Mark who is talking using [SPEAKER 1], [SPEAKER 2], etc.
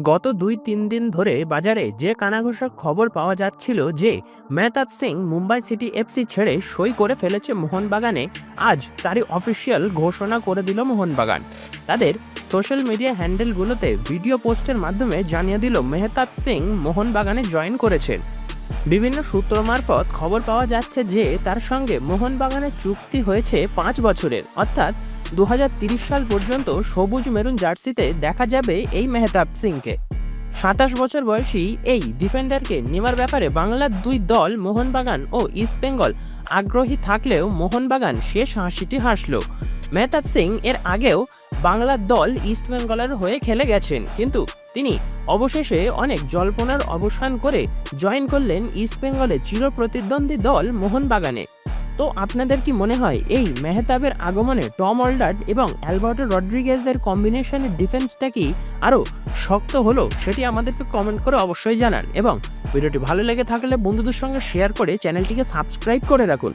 [SPEAKER 1] গত দুই তিন দিন ধরে বাজারে যে কানাঘোষা খবর পাওয়া যাচ্ছিল যে মেহতাব সিং মুম্বাই সিটি এফসি ছেড়ে সই করে ফেলেছে মোহনবাগানে, আজ তারই অফিসিয়াল ঘোষণা করে দিল মোহনবাগান। তাদের সোশ্যাল মিডিয়া হ্যান্ডেলগুলোতে ভিডিও পোস্টের মাধ্যমে জানিয়ে দিল মেহতাব সিং মোহনবাগানে জয়েন করেছেন। বিভিন্ন সূত্র মারফত খবর পাওয়া যাচ্ছে যে তার সঙ্গে মোহনবাগানের চুক্তি হয়েছে পাঁচ বছরের। অর্থাৎ দু সাল পর্যন্ত সবুজ মেরুন জার্সিতে দেখা যাবে এই মেহতাব সিংকে। সাতাশ বছর বয়সী এই ডিফেন্ডারকে নেওয়ার ব্যাপারে বাংলার দুই দল, মোহনবাগান ও ইস্টবেঙ্গল আগ্রহী থাকলেও মোহনবাগান শেষ হাসিটি হাসল। মেহতাব সিং এর আগেও বাংলার দল ইস্টবেঙ্গলের হয়ে খেলে গেছেন, কিন্তু তিনি অবশেষে অনেক জল্পনার অবসান করে জয়েন করলেন ইস্টবেঙ্গলের চিরপ্রতিদ্বন্দ্বী দল মোহনবাগানে। তো আপনাদের কি মনে হয় এই মেহতাবের আগমনে টম অলডার্ড এবং অ্যালবার্টো রড্রিগেজের কম্বিনেশনের ডিফেন্সটা কি আরও শক্ত হলো সেটি আমাদেরকে কমেন্ট করে অবশ্যই জানান এবং ভিডিওটি ভালো লেগে থাকলে বন্ধুদের সঙ্গে শেয়ার করে চ্যানেলটিকে সাবস্ক্রাইব করে রাখুন।